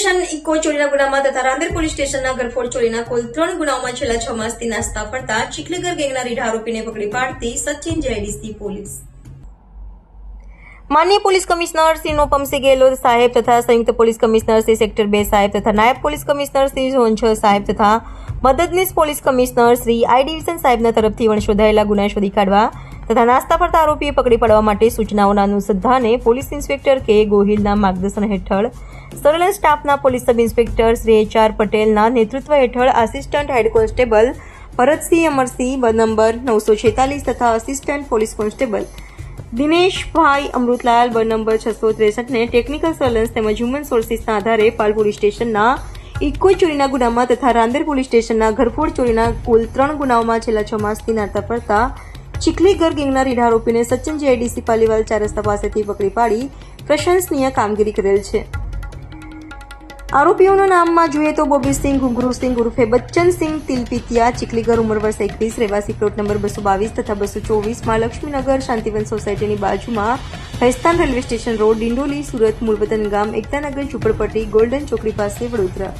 Eco ચોરીના ગુનામાં તથા રાંદેર પોલીસ સ્ટેશનના ગરફોડ ચોરીના કુલ ત્રણ ગુનાઓમાં છેલ્લા છ માસથી નાસ્તા પડતા ચીખલીગર ગેંગના રીઢ આરોપીને પકડી પાડતી સચિન જેડીસી પોલીસ. માન્ય પોલીસ કમિશનર શ્રી નોપમસિંહ ગેહલોત સાહેબ તથા સંયુક્ત પોલીસ કમિશનર શ્રી સેક્ટર બે સાહેબ તથા નાયબ પોલીસ કમિશનર શ્રી ઝોન છ સાહેબ તથા મદદનીશ police commissioner Shri I division સાહેબના તરફથી વણ શોધાયેલા ગુના શોધી કાઢવા તથા નાસ્તા ફરતા આરોપીએ પકડી પાડવા માટે સૂચનાઓના અનુસંધાને પોલીસ ઇન્સ્પેક્ટર કે ગોહિલના માર્ગદર્શન હેઠળ સર્વેલન્સ સ્ટાફના police sub inspector Shri H R પટેલના નેતૃત્વ હેઠળ assistant head constable Bharatsinh Amarsinh number નવસો છેતાલીસ તથા assistant police constable Dineshbhai Amrutlal બ નંબર છસો ત્રેસઠને ટેકનિકલ સર્વેલન્સ તેમજ હ્યુમન સોર્સિસના આધારે પાલ પોલીસ સ્ટેશનના ઇકો ચોરીના ગુનામાં તથા રાંદેર પોલીસ સ્ટેશનના ઘરફોડ ચોરીના કુલ ત્રણ ગુનાઓમાં છેલ્લા છ માસથી નાતા પડતા ચીખલીગર ગેંગના રીઢ આરોપીને સચિન જીઆઈડીસી પાલીવાલ ચાર રસ્તા પાસેથી પકડી પાડી પ્રશંસનીય કામગીરી કરેલ છે. આરોપીઓના નામમાં જોઈએ તો બોબીસિંહ ઘુંઘરુસિંહ ઉર્ફે બચ્ચનસિંહ તિલપિતિયા ચીખલીગર ઉંમર વર્ષ એકવીસ, રહેવાસી પ્લોટ નંબર બસો બાવીસ તથા બસો ચોવીસમાં લક્ષ્મીનગર શાંતિવન સોસાયટીની બાજુમાં Bhestan railway station road, Dindoli Surat મૂળવતન ગામ એકતાનગર ઝુંપડપટ્ટી, ગોલ્ડન ચોકડી પાસે વડોદરા.